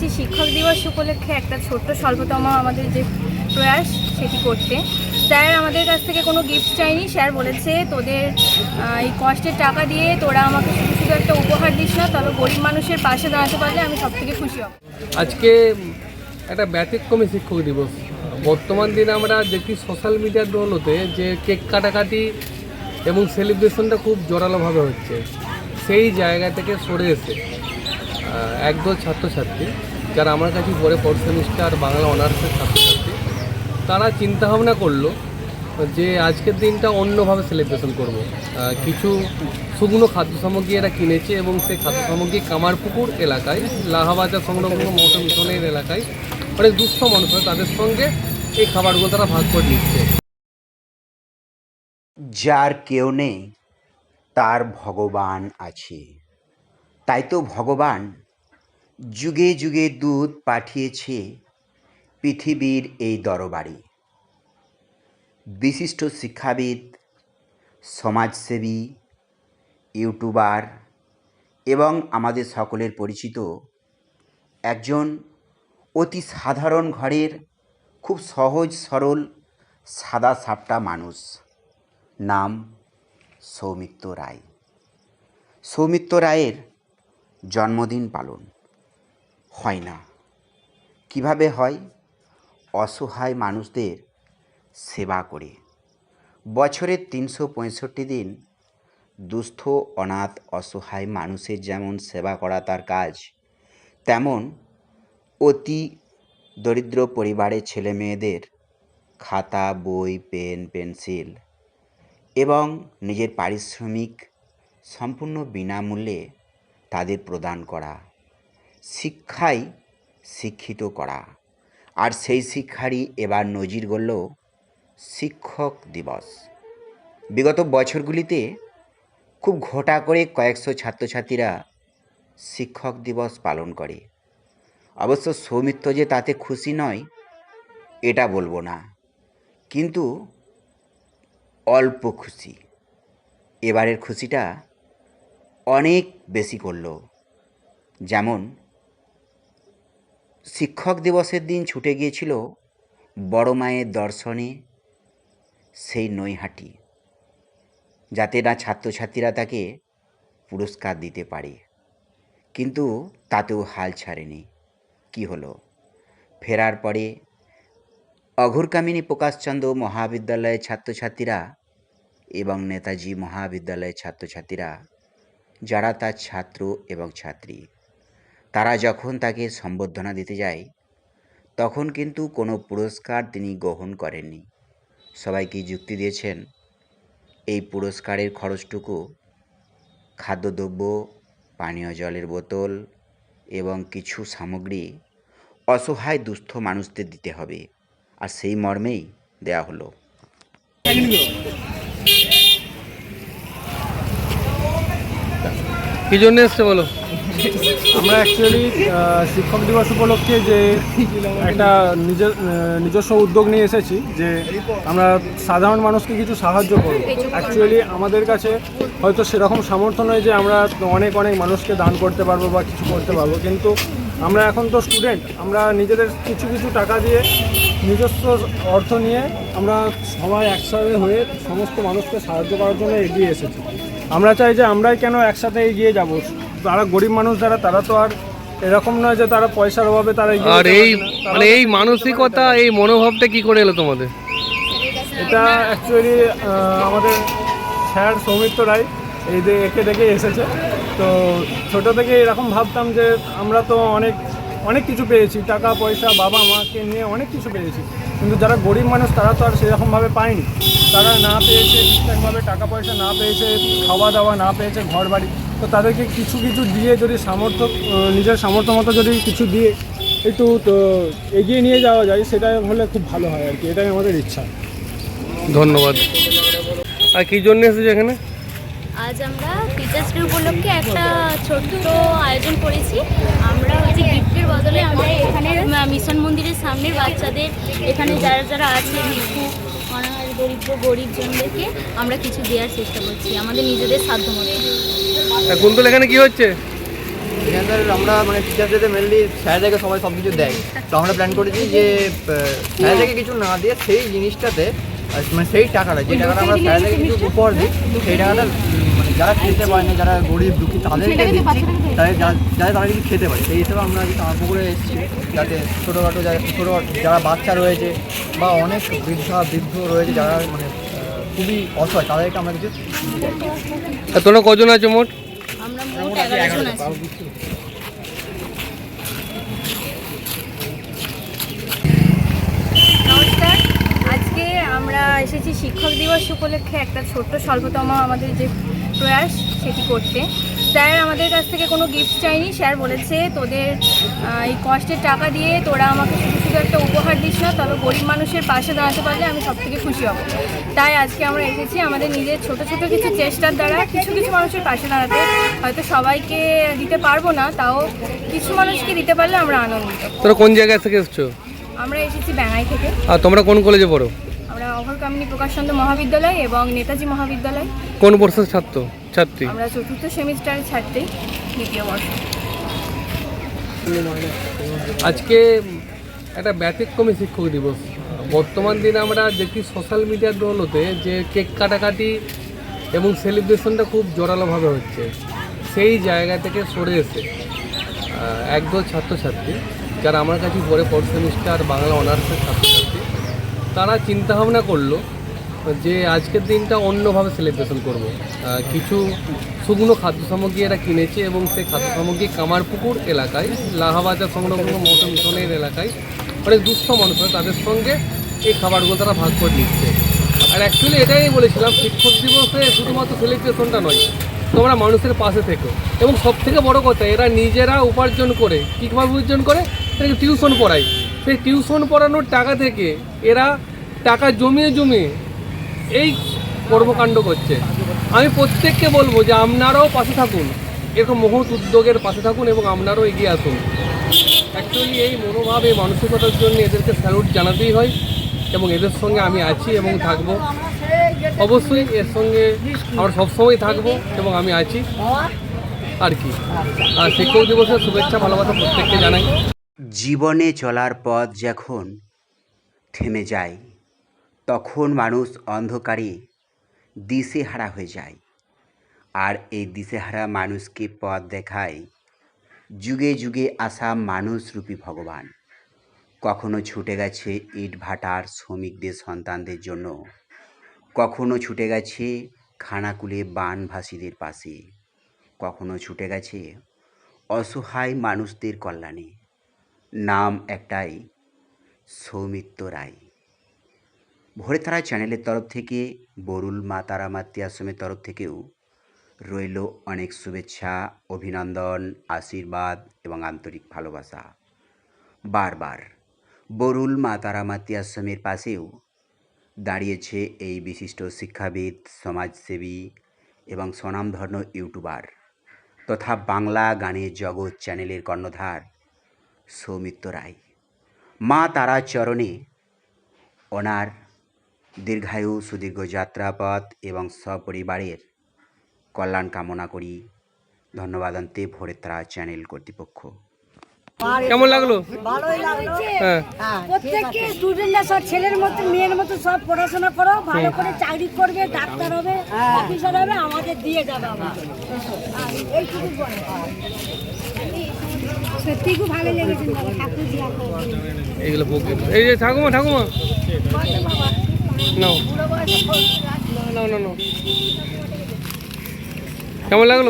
এসেছি শিক্ষক দিবস উপলক্ষে একটা ছোট্ট স্বল্পতম আমাদের যে প্রয়াস, সেটি করতে। স্যার আমাদের কাছ থেকে কোনো গিফট চাইনি। স্যার বলেছে, তোদের এই কষ্টের টাকা দিয়ে তোরা আমাকে শুধু শুধু একটা উপহার দিস না, তবে গরিব মানুষের পাশে দাঁড়াতে পারলে আমি সব থেকে খুশি হব। আজকে একটা ব্যতিক্রমী শিক্ষক দিবস। বর্তমান দিনে আমরা দেখি সোশ্যাল মিডিয়ার দৌলতে যে কেক কাটাকাটি এবং সেলিব্রেশনটা খুব জোরালোভাবে হচ্ছে। সেই জায়গা থেকে সরে এসে একদল ছাত্রছাত্রী যারা আমার কাছে পরে ফোর্থ সেমিস্টার বাংলা অনার্সের ছাত্রছাত্রী, তারা চিন্তাভাবনা করল যে আজকের দিনটা অন্যভাবে সেলিব্রেশন করব। কিছু শুকনো খাদ্য সামগ্রী এরা কিনেছে এবং সেই খাদ্য সামগ্রী কামারপুকুর এলাকায় লাহাবাজার সংলগ্ন মৌসুম মিশনের এলাকায় অনেক দুঃস্থ মানুষ তাদের সঙ্গে এই খাবারগুলো তারা ভাগ করে নিচ্ছে যার কেউ নেই, তার ভগবান আছে তাই তো ভগবান যুগে যুগে দুধ পাঠিয়েছে পৃথিবীর এই দরবারে। বিশিষ্ট শিক্ষাবিদ, সমাজসেবী, ইউটিউবার এবং আমাদের সকলের পরিচিত একজন অতি সাধারণ ঘরের খুব সহজ সরল সাদা সাপটা মানুষ। নাম সৌমিত্র রায়। সৌমিত্র রায়ের জন্মদিন পালন। হয় না। কীভাবে হয়? অসহায় মানুষদের সেবা করে। বছরের তিনশো পঁয়ষট্টি দিন দুস্থ, অনাথ, অসহায় মানুষের যেমন সেবা করা তার কাজ, তেমন অতি দরিদ্র পরিবারের ছেলে মেয়েদের খাতা, বই, পেন, পেন্সিল এবং নিজের পারিশ্রমিক সম্পূর্ণ বিনামূল্যে তাদের প্রদান করা শিক্ষাই শিক্ষিত করা। আর সেই শিক্ষারই এবার নজির গড়ল শিক্ষক দিবস। বিগত বছরগুলিতে খুব ঘটা করে কয়েকশো ছাত্রছাত্রীরা শিক্ষক দিবস পালন করে। অবশ্য সৌমিত্র যে তাতে খুশি নয়, এটা বলব না। কিন্তু অল্প খুশি। এবারের খুশিটা অনেক বেশি করল। যেমন শিক্ষক দিবসের দিন ছুটে গিয়েছিল বড় মায়ের দর্শনে সেই নৈহাটি, যাতে না ছাত্রছাত্রীরা তাকে পুরস্কার দিতে পারে। কিন্তু তাতেও হাল ছাড়েনি। কি হলো? ফেরার পরে অঘোরকামিনী প্রকাশচন্দ্র মহাবিদ্যালয়ের ছাত্রছাত্রীরা এবং নেতাজি মহাবিদ্যালয়ের ছাত্রছাত্রীরা, যারা তার ছাত্র এবং ছাত্রী তারা যখন তাকে সম্বর্ধনা দিতে যায়, তখন কিন্তু কোনো পুরস্কার তিনি গ্রহণ করেননি। সবাইকে যুক্তি দিয়েছেন, এই পুরস্কারের খরচটুকু খাদ্যদ্রব্য, পানীয় জলের বোতল এবং কিছু সামগ্রী অসহায় দুস্থ মানুষদের দিতে হবে। আর সেই মর্মেই দেয়া হলো। কী জন্য এসছে বলো? আমরা অ্যাকচুয়ালি শিক্ষক দিবস উপলক্ষে যে একটা নিজ আহ, নিজস্ব উদ্যোগ নিয়ে এসেছি যে আমরা সাধারণ মানুষকে কিছু সাহায্য করব। অ্যাকচুয়ালি আমাদের কাছে হয়তো সেরকম সামর্থ্য নয় যে আমরা অনেক অনেক মানুষকে দান করতে পারব বা কিছু করতে পারব। কিন্তু আমরা এখন তো স্টুডেন্ট আমরা নিজেদের কিছু কিছু টাকা দিয়ে নিজস্ব অর্থ নিয়ে আমরা সবাই একসাথে হয়ে সমস্ত মানুষকে সাহায্য করার জন্য এগিয়ে এসেছি। আমরা চাই যে আমরাই কেন একসাথে এগিয়ে যাব? তারা গরিব মানুষ যারা তারা তো আর এরকম নয় যে তারা পয়সার অভাবে তারা আর এই মানে এই মানসিকতা এই মনোভাবটা কি করে এলো তোমাদের? এটা অ্যাকচুয়ালি আমাদের স্যার সৌমিত্র রায় এই যে একে ডেকে এসেছে। তো ছোটো থেকে এরকম ভাবতাম যে আমরা তো অনেক অনেক কিছু পেয়েছি টাকা পয়সা বাবা মাকে নিয়ে অনেক কিছু পেয়েছি। কিন্তু যারা গরিব মানুষ তারা তো আর সেরকমভাবে পায়নি। তারা না পেয়েছে ঠিকঠাকভাবে টাকা পয়সা না পেয়েছে খাওয়া দাওয়া না পেয়েছে ঘর বাড়ি তো তাদেরকে কিছু কিছু দিয়ে যদি সামর্থ্য নিজের সামর্থ্য মতো যদি কিছু দিয়ে একটু তো এগিয়ে নিয়ে যাওয়া যায় সেটা হলে খুব ভালো হয় আর কি। এটাই আমাদের ইচ্ছা। ধন্যবাদ। আর কী জন্য এসেছে এখানে? আজ আমরা টিচার্স ডে উপলক্ষে একটা ছোট্ট আয়োজন করেছি। আমরা হচ্ছে গিফটের বদলে আমরা এখানে মিশন মন্দিরের সামনের বাচ্চাদের এখানে যারা যারা আছে ভিক্ষু অনাহার দরিদ্র গরিব জনদেরকে আমরা কিছু দেওয়ার চেষ্টা করছি আমাদের নিজেদের সাধ্য মতো। তা কুন্তল এখানে কি হচ্ছে? এখানকার আমরা মানে টিচারদেরকে মেনলি স্যারদেরকে সবাই সব কিছু দেয়। তো আমরা প্ল্যান করেছি যে স্যারদেরকে কিছু না দিয়ে সেই জিনিসটাতে মানে সেই টাকাটা যে টাকাটা আমরা স্যারদেরকে কিছু উপহার দিই সেই টাকাটা যারা খেতে পারে না যারা গরিব দুঃখী তাদেরকে দিচ্ছি তাদের যা- যাতে তারা কিছু খেতে পারে সেই হিসেবে আমরা আজকে তাঁর পুকুরে এসেছি যাতে ছোটোখাটো যারা ছোটো যারা বাচ্চা রয়েছে বা অনেক বৃদ্ধা বৃদ্ধ রয়েছে যারা মানে খুবই অসহায় তাদেরকে আমরা কিছু তোমরা কজন আছো মোট? নমস্কার। আজকে আমরা এসেছি শিক্ষক দিবস উপলক্ষে একটা ছোট্ট স্বল্পতম আমাদের যে প্রয়াস সেটি করতে। স্যার আমাদের কাছ থেকে কোনো গিফট চাইনি। স্যার বলেছে তোদের এই কষ্টের টাকা দিয়ে তোরা আমাকে শুধু শুধু একটা উপহার দিস না তবে গরিব মানুষের পাশে দাঁড়াতে পারলে আমি সব থেকে খুশি হব। তাই আজকে আমরা এসেছি আমাদের নিজের ছোট ছোট কিছু চেষ্টার দ্বারা। কিছু কিছু মানুষের পাশে দাঁড়াতে হয়তো সবাইকে দিতে পারব না তাও কিছু মানুষকে দিতে পারলে আমরা আনন্দিত। তোরা কোন জায়গা থেকে এসছো? আমরা এসেছি ব্যাঙাই থেকে। আর তোমরা কোন কলেজে পড়ো? আমরা অভর কামিনী প্রকাশচন্দ্র মহাবিদ্যালয় এবং নেতাজি মহাবিদ্যালয়। কোন বর্ষের ছাত্র ছাত্রী? আমরা চতুর্থ সেমিস্টারের ছাত্রী দ্বিতীয় বর্ষ। আজকে একটা ব্যতিক্রমী শিক্ষক দিবস। বর্তমান দিনে আমরা দেখি সোশ্যাল মিডিয়ার দৌলতে যে কেক কাটাকাটি এবং সেলিব্রেশনটা খুব জোরালোভাবে হচ্ছে। সেই জায়গা থেকে সরে এসে একদল ছাত্রছাত্রী যারা আমার কাছে পড়ে ফোর্থ সেমিস্টার বাংলা অনার্সের ছাত্রছাত্রী। তারা চিন্তা ভাবনা করল যে আজকের দিনটা অন্যভাবে সেলিব্রেশন করব। কিছু শুকনো খাদ্য সামগ্রী এরা কিনেছে এবং সেই খাদ্য সামগ্রী কামারপুকুর এলাকায়, লাহাবাজার সংলগ্ন মৌসুম মিশনের এলাকায়। অনেক দুস্থ মানুষ হয়, তাদের সঙ্গে এই খাবারগুলো তারা ভাগ করে নিচ্ছে। আর অ্যাকচুয়ালি এটাই বলেছিলাম, শিক্ষক দিবসে শুধুমাত্র সেলিব্রেশনটা নয়, তোমরা মানুষের পাশে থেকো। এবং সব থেকে বড় কথা, এরা নিজেরা উপার্জন করে, কীভাবে উপার্জন করে? এটাকে টিউশন পড়ায়। সেই টিউশন পড়ানোর টাকা থেকে এরা টাকা জমিয়ে জমিয়ে এই কর্মকাণ্ড করছে। আমি প্রত্যেককে বলব যে আপনারাও পাশে থাকুন, এরকম মহৎ উদ্যোগের পাশে থাকুন এবং আপনারাও এগিয়ে আসুন। অ্যাকচুয়ালি এই মনোভাব, এই মানসিকতার জন্য এদেরকে স্যালুট জানাতেই হয় এবং এদের সঙ্গে আমি আছি এবং থাকব। অবশ্যই এর সঙ্গে আমরা সবসময় থাকব এবং আমি আছি। আর কি। আর শিক্ষক দিবসের শুভেচ্ছা, ভালোবাসা প্রত্যেককে জানাই। জীবনে চলার পথ যখন থেমে যায়। তখন মানুষ অন্ধকারে দিশেহারা হয়ে যায়। আর এই দিশেহারা মানুষকে পথ দেখায় যুগে যুগে আসা মানুষরূপী ভগবান। কখনো ছুটে গেছে ইট ভাটার শ্রমিকদের সন্তানদের জন্য। কখনো ছুটে গেছে খানাকুলে বানভাসীদের পাশে। কখনো ছুটে গেছে অসহায় মানুষদের কল্যাণে। নাম একটাই সৌমিত্র রায়। ভোরে তারা চ্যানেলের তরফ থেকে, বরুল মা তারা মাতৃ আশ্রমের তরফ থেকেও রইল অনেক শুভেচ্ছা, অভিনন্দন, আশীর্বাদ এবং আন্তরিক ভালোবাসা। বারবার বরুল মা তারা মাতৃ আশ্রমের পাশেও দাঁড়িয়েছে এই বিশিষ্ট শিক্ষাবিদ, সমাজসেবী এবং স্বনামধন্য ইউটিউবার তথা বাংলা গানের জগৎ চ্যানেলের কর্ণধার সৌমিত্র রায়। মা তারা চরণে। ওনার দীর্ঘায়ু, সুদীর্ঘ যাত্রাপথ এবং সপরিবারের কল্যাণ কামনা করি। ধন্যবাদ আনতে ভোরে তারা চ্যানেল কর্তৃপক্ষ। কেমন লাগল? ভালোই লাগল। হ্যাঁ। প্রত্যেককে স্টুডেন্টরা সব ছেলের মতো মেয়ের মতো সব পড়াশোনা করো ভালো করে চাকরি করবে ডাক্তার হবে অফিসার হবে আমাদের দিয়ে যাবে আবার। হ্যাঁ, এইটুকু সত্যি খুব ভালো লেগেছে এইগুলো এই যে ঠাকুমা ঠাকুমা। নাও। নাও নাও নাও। কেমন লাগল?